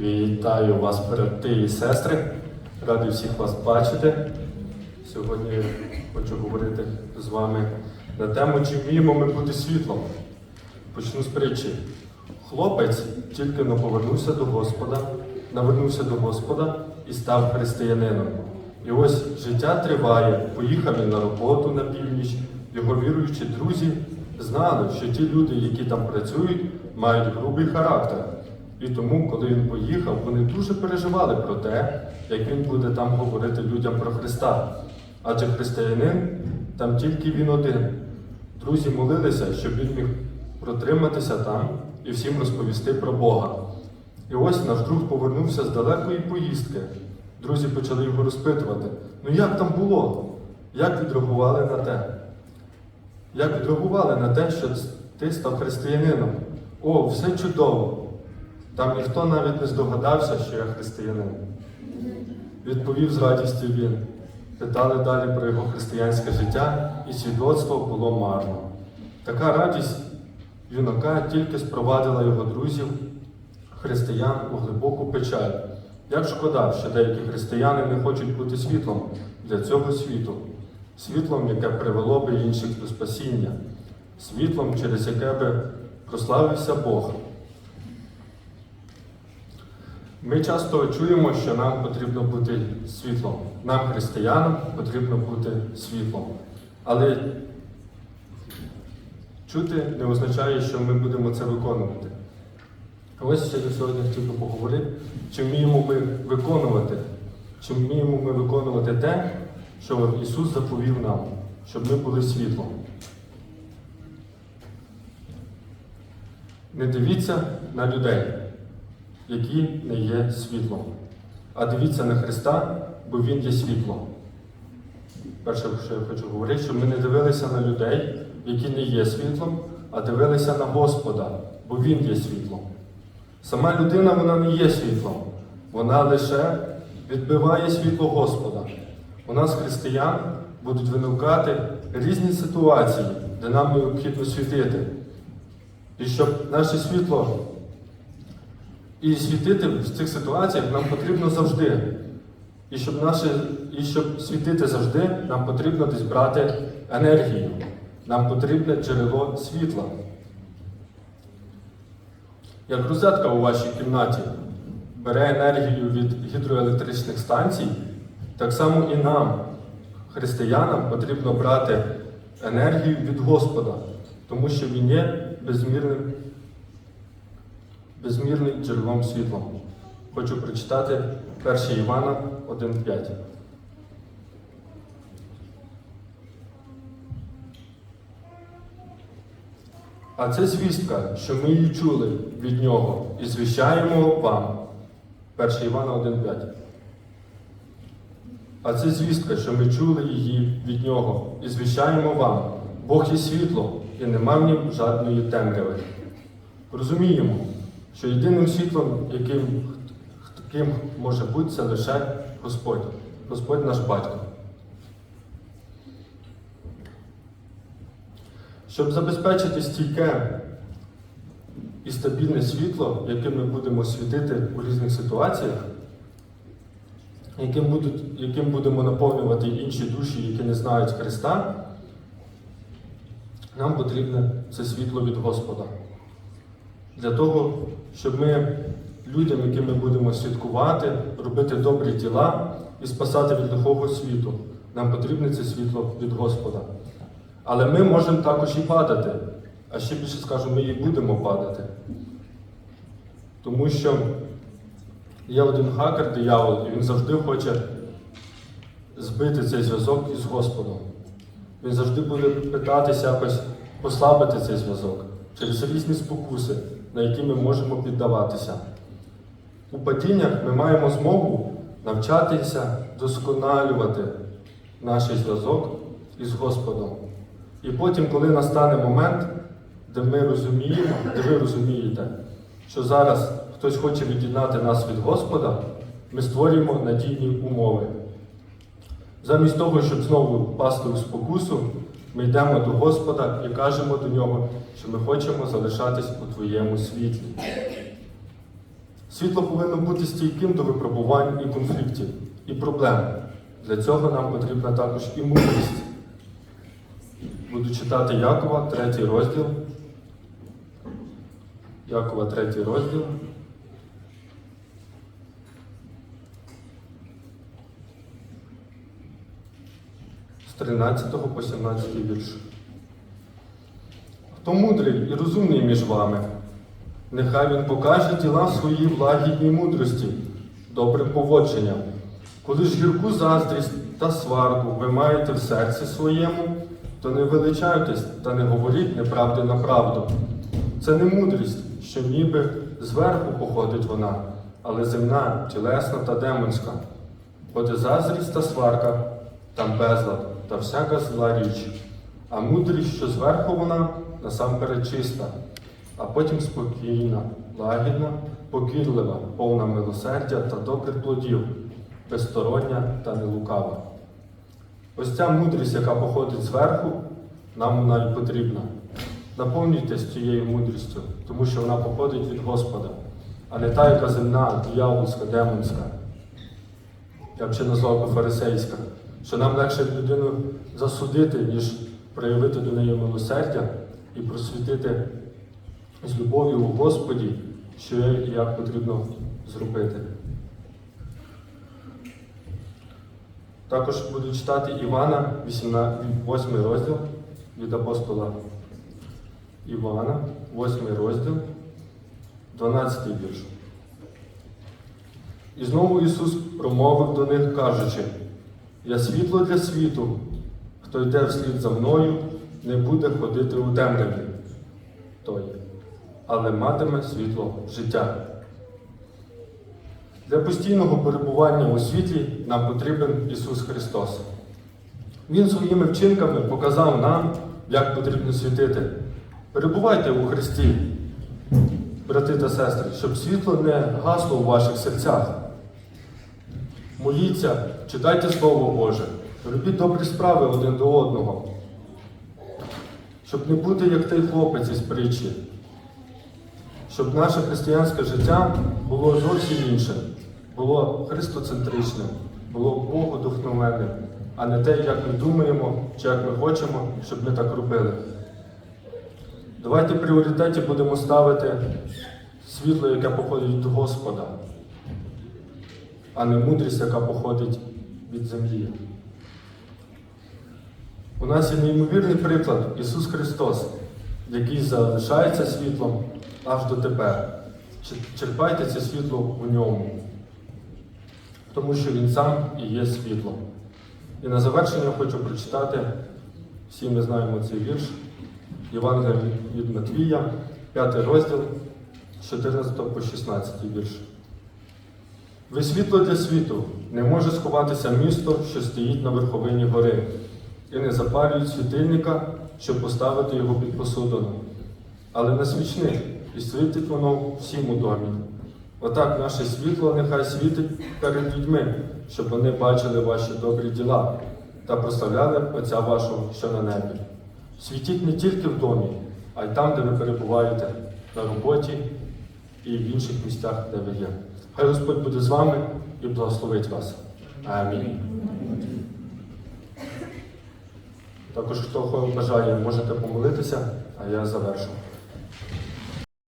Вітаю вас, брати і сестри. Радий всіх вас бачити. Сьогодні хочу говорити з вами на тему, чи вміємо ми бути світлом. Почну з притчі. Хлопець тільки но повернувся до Господа, навернувся до Господа і став християнином. І ось життя триває, поїхав він на роботу на північ. Його віруючі друзі знали, що ті люди, які там працюють, мають грубий характер. І тому, коли він поїхав, вони дуже переживали про те, як він буде там говорити людям про Христа. Адже християнин там тільки він один. Друзі молилися, щоб він міг протриматися там і всім розповісти про Бога. І ось наш друг повернувся з далекої поїздки. Друзі почали його розпитувати: ну як там було? Як відреагували на те? Як відреагували на те, що ти став християнином? О, все чудово! Там ніхто навіть не здогадався, що я християнин. Відповів з радістю він. Питали далі про його християнське життя, і свідоцтво було марно. Така радість юнака тільки спровадила його друзів, християн у глибоку печаль. Як шкода, що деякі християни не хочуть бути світлом для цього світу, світлом, яке привело би інших до спасіння, світлом, через яке би прославився Бог. Ми часто чуємо, що нам потрібно бути світлом. Нам, християнам, потрібно бути світлом. Але чути не означає, що ми будемо це виконувати. Ось до сьогодні хотів би поговорити, чи вміємо ми виконувати, чи вміємо ми виконувати те, що Ісус заповів нам, щоб ми були світлом. Не дивіться на людей які не є світлом. А дивіться на Христа, бо Він є світлом. Перше, що я хочу говорити, щоб ми не дивилися на людей, які не є світлом, а дивилися на Господа, бо Він є світлом. Сама людина вона не є світлом, вона лише відбиває світло Господа. У нас, християн, будуть виникати різні ситуації, де нам необхідно світити. І щоб наше світло і світити в цих ситуаціях нам потрібно завжди. І щоб, наше, і щоб світити завжди, нам потрібно десь брати енергію. Нам потрібне джерело світла. Як розетка у вашій кімнаті бере енергію від гідроелектричних станцій, так само і нам, християнам, потрібно брати енергію від Господа, тому що Він є безмірним безмірним джерелом світла. Хочу прочитати 1 Івана 1.5. А це звістка, що ми її чули від нього і звіщаємо вам. 1 Івана 1.5. А це звістка, що ми чули її від нього і звіщаємо вам. Бог є світло, і нема в нім жодної темряви. Розуміємо, що єдиним світлом, яким таким може бути, це лише Господь, Господь наш батько. Щоб забезпечити стійке і стабільне світло, яким ми будемо світити у різних ситуаціях, яким, будуть, яким будемо наповнювати інші душі, які не знають Христа, нам потрібне це світло від Господа для того, щоб ми людям, яким ми будемо святкувати, робити добрі діла і спасати від лихого світу, нам потрібне це світло від Господа. Але ми можемо також і падати, а ще більше скажу, ми і будемо падати. Тому що є один хакер, диявол, і він завжди хоче збити цей зв'язок із Господом. Він завжди буде питатися якось послабити цей зв'язок через різні спокуси на які ми можемо піддаватися. У падіннях ми маємо змогу навчатися досконалювати наш зв'язок із Господом. І потім, коли настане момент, де ми розуміємо, де ви розумієте, що зараз хтось хоче від'єднати нас від Господа, ми створюємо надійні умови. Замість того, щоб знову впасти у спокусу, ми йдемо до Господа і кажемо до нього, що ми хочемо залишатись у Твоєму світлі. Світло повинно бути стійким до випробувань і конфліктів, і проблем. Для цього нам потрібна також і мудрість. Буду читати Якова, третій розділ. Якова, третій розділ. З 13 по 17 вірш. Хто мудрий і розумний між вами, нехай він покаже діла свої в лагідній мудрості, добрим поводженням. Коли ж гірку заздрість та сварку ви маєте в серці своєму, то не величайтесь та не говоріть неправди на правду. Це не мудрість, що ніби зверху походить вона, але земна, тілесна та демонська. Бо де заздрість та сварка, там безлад та всяка зла річ. А мудрість, що зверху вона, насамперед чиста, а потім спокійна, лагідна, покірлива, повна милосердя та добрих плодів, безстороння та нелукава. Ось ця мудрість, яка походить зверху, нам вона й потрібна. Наповнюйтесь цією мудрістю, тому що вона походить від Господа, а не та, яка земна, диявольська, демонська. Я б ще назвав фарисейська, що нам легше людину засудити, ніж проявити до неї милосердя і просвітити з любов'ю у Господі, що і як потрібно зробити. Також буду читати Івана, 8 розділ від апостола Івана, 8 розділ, 12 вірш. І знову Ісус промовив до них, кажучи, Я світло для світу, хто йде вслід за мною, не буде ходити у темряві той, але матиме світло життя. Для постійного перебування у світлі нам потрібен Ісус Христос. Він своїми вчинками показав нам, як потрібно світити. Перебувайте у Христі, брати та сестри, щоб світло не гасло у ваших серцях. Моліться, читайте Слово Боже, робіть добрі справи один до одного, щоб не бути як той хлопець із притчі, щоб наше християнське життя було зовсім іншим, було христоцентричним, було Богу духновенним, а не те, як ми думаємо чи як ми хочемо, щоб ми так робили. Давайте в пріоритеті будемо ставити світло, яке походить від Господа, а не мудрість, яка походить від землі. У нас є неймовірний приклад Ісус Христос, який залишається світлом аж до тепер. Черпайте це світло у ньому, тому що Він сам і є світло. І на завершення хочу прочитати, всі ми знаємо цей вірш, Євангелія від Матвія, 5 розділ, з 14 по 16 вірш. Ви світло для світу, не може сховатися місто, що стоїть на верховині гори, і не запалюють світильника, щоб поставити його під посудину. Але на свічник, і світить воно всім у домі. Отак наше світло нехай світить перед людьми, щоб вони бачили ваші добрі діла та прославляли Отця вашого, що на небі. Світіть не тільки в домі, а й там, де ви перебуваєте, на роботі і в інших місцях, де ви є. Хай Господь буде з вами і благословить вас. Амінь. Також, хто бажає, можете помолитися, а я завершу.